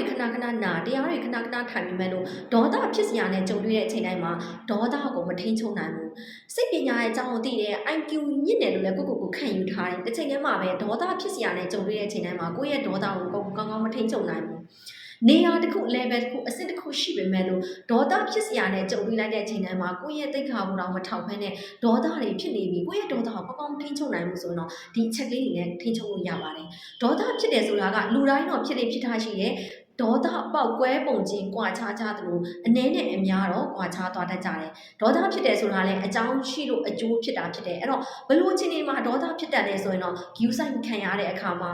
တွေခဏခဏနာတရားတွေခဏခဏထိုင်မိမဲ့လို့ဒေါသဖြစ်စရာနဲ့ကြုံတွေ့တဲ့အချိန်တိုင်းမှာဒေါသကိုမထိန်ချုပ်နိုင်ဘူးစိတ်ပညာရဲ့အကြောင်းကိုသိတယ် IQ ညစ်တယ်လို့လည်းကိုယ့်ကိုယ်ကိုခံယူထားတယ်တစ်ချိန်တည်းမှာပဲဒေါသဖြစ်စရာနဲ့ကြုံတွေ့တဲ့အချိန်တိုင်းမှာကိုယ့်ရဲ့ဒေါသကိုကိုယ်ကောင်းကောင်းမထိန်ချုပ်နိုင်ဘူးနေရာတစ်ခု level တစ်ခုအဆင့်တစ်ခုရှိပေမဲ့လို့ဒေါသဖြစ်စရာနဲ့ကြုံတွေ့လိုက်တဲ့အချိန်တိုင်းမှာကိုယ့်ရဲ့သိက္ခာဘုရားမထောက်ဖဲနဲ့ဒေါသတွေဖြစ်နေပြီကိုယ့်ရဲ့ဒေါသကိုကောင်းကောင်းထိန်ချုပ်နိုင်မှုဆိုတော့ဒီအချက်လေးတွေနဲ့ထိန်ချုပ်လို့ရပါတယ်ဒေါသဖြစ်တယ်ဆိုတာကလူတိုင်းတော့ဖြစ်နေဖြစ်ထားရှိရဲ့ ဒေါသပေါက်ကွဲပုံချင်းကြွာချားကြသလိုအနည်းနဲ့အများတော့ကြွာချားသွားတတ်ကြတယ်ဒေါသဖြစ်တယ်ဆိုတာလည်းအကြောင်းရှိလို့အကျိုးဖြစ်တာဖြစ်တယ်အဲ့တော့ဘလို့ချင်းနေမှာဒေါသဖြစ်တတ်တယ်ဆိုရင်တော့ view site ခံရတဲ့အခါမှာ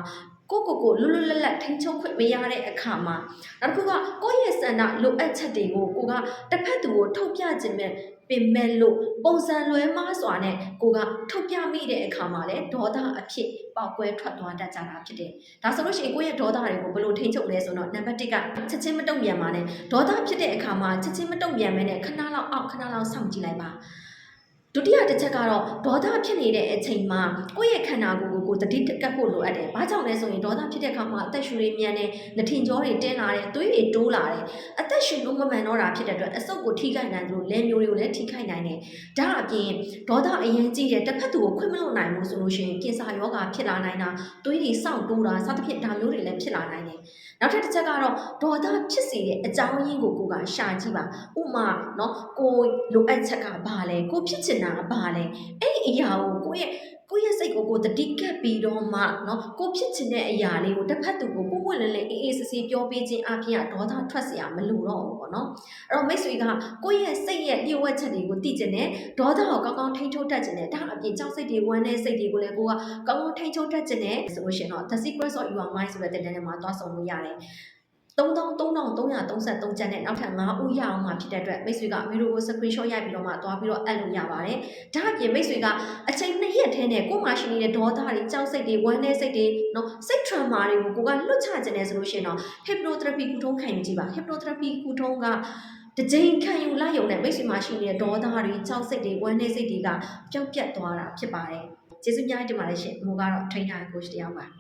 ကိုကိုကိုလွတ်လွတ်လပ်လပ်ထိန်းချုပ်ခွင့်မရတဲ့အခါမှာနောက်တစ်ခုကကိုယ့်ရဲ့စန္ဒလိုအပ်ချက်တွေကိုကိုကတစ်ဖက်သူကိုထုတ်ပြခြင်းနဲ့ပင်မဲ့လို့ပုံစံလွဲမားစွာနဲ့ကိုကထုတ်ပြမိတဲ့အခါမှာလည်းဒေါသအဖြစ်ပေါက်ကွဲထွက်သွားတတ်ကြတာဖြစ်တယ်။ဒါဆိုလို့ရှိရင်ကိုယ့်ရဲ့ဒေါသတွေကိုဘယ်လိုထိန်းချုပ်လဲဆိုတော့နံပါတ်1ကချက်ချင်းမတုံ့ပြန်ပါနဲ့ဒေါသဖြစ်တဲ့အခါမှာချက်ချင်းမတုံ့ပြန်မဲနဲ့ခဏလောက်အောက်ခဏလောက်စောင့်ကြည့်လိုက်ပါ။ ဒုတိယတစ်ချက်ကတော့ဒေါသဖြစ်နေတဲ့အချိန်မှာကိုယ့်ရဲ့ခန္ဓာကိုယ်ကိုကိုယ်တတိကပ်ဖို့လိုအပ်တယ်။ဘာကြောင့်လဲဆိုရင်ဒေါသဖြစ်တဲ့အခါမှာအသက်ရှူတွေမြန်တယ်၊နှထင်ကြောတွေတင်းလာတယ်၊သွေးတွေတိုးလာတယ်။အသက်ရှူလို့မမှန်တော့တာဖြစ်တဲ့အတွက်အဆုတ်ကိုထိခိုက်နိုင်သလိုလဲမျိုးတွေကိုလည်းထိခိုက်နိုင်တယ်။ဒါအပြင်ဒေါသအရင်ကြီးတဲ့တစ်ဖက်သူကိုခွင့်မလွတ်နိုင်ဘူးဆိုလို့ရှိရင်ကင်ဆာရောဂါဖြစ်လာနိုင်တာသွေးတွေစောင့်တိုးတာစသဖြင့်ဒါမျိုးတွေလည်းဖြစ်လာနိုင်တယ်။နောက်ထပ်တစ်ချက်ကတော့ဒေါသဖြစ်စေတဲ့အကြောင်းရင်းကိုကိုကရှာကြည့်ပါ။ဥပမာနော်ကိုလိုအပ်ချက်ကဘာလဲကိုဖြစ်ချင်တကဘာလဲအဲ့ဒီအရာကိုကိုယ့်ရဲ့ကိုယ့်ရဲ့စိတ်ကိုကိုယ်တတိကပ်ပြီးတော့မှနော်ကိုဖြစ်ချင်တဲ့အရာလေးကိုတစ်ဖက်သူကိုပုံပွင့်လင်းလင်းအေးအေးဆေးဆေးပြောပေးခြင်းအပြင်ကဒေါသထွက်เสียမလို့တော့ဘူးပေါ့နော်အဲ့တော့မိတ်ဆွေကကိုယ့်ရဲ့စိတ်ရဲ့လျှို့ဝှက်ချက်တွေကိုသိကျင်တယ်ဒေါသကိုကောင်းကောင်းထိန်းချုပ်တတ်ကျင်တယ်ဒါအပြင်ကြောက်စိတ်တွေဝမ်းတဲ့စိတ်တွေကိုလည်းကိုကကောင်းကောင်းထိန်းချုပ်တတ်ကျင်တယ်ဆိုလို့ရှိရင်တော့ The Secrets of Your Mind ဆိုတဲ့တင်တဲ့ထဲမှာသွားဆောင်လို့ရတယ် 3333ကျန်တဲ့နောက်ထပ်9ဦးရအောင်မှာဖြစ်တဲ့အတွက်မိတ်ဆွေကအမေတို့ကို screenshot ရိုက်ပြီးတော့မှသွားပြီးတော့အပ်လို့ရပါတယ်။ဒါအပြင်မိတ်ဆွေကအချိန်နှစ်ရက်ထဲနဲ့ကိုယ်မှာရှိနေတဲ့ဒေါသတွေကြောက်စိတ်တွေဝမ်းနည်းစိတ်တွေနော်စိတ် trauma တွေကိုကိုကလွတ်ချခြင်းနဲ့ဆိုလို့ရှိရင်တော့ hypnotherapy ကုထုံးခံယူကြည့်ပါ hypnotherapy ကုထုံးကတစ်ကြိမ်ခံယူလိုက်ရုံနဲ့မိတ်ဆွေမှာရှိနေတဲ့ဒေါသတွေကြောက်စိတ်တွေဝမ်းနည်းစိတ်တွေကပျောက်ပြတ်သွားတာဖြစ်ပါတယ်။ကျေးဇူးများတင်ပါတယ်ရှင်။မိုးကတော့ trainer coach တယောက်ပါ။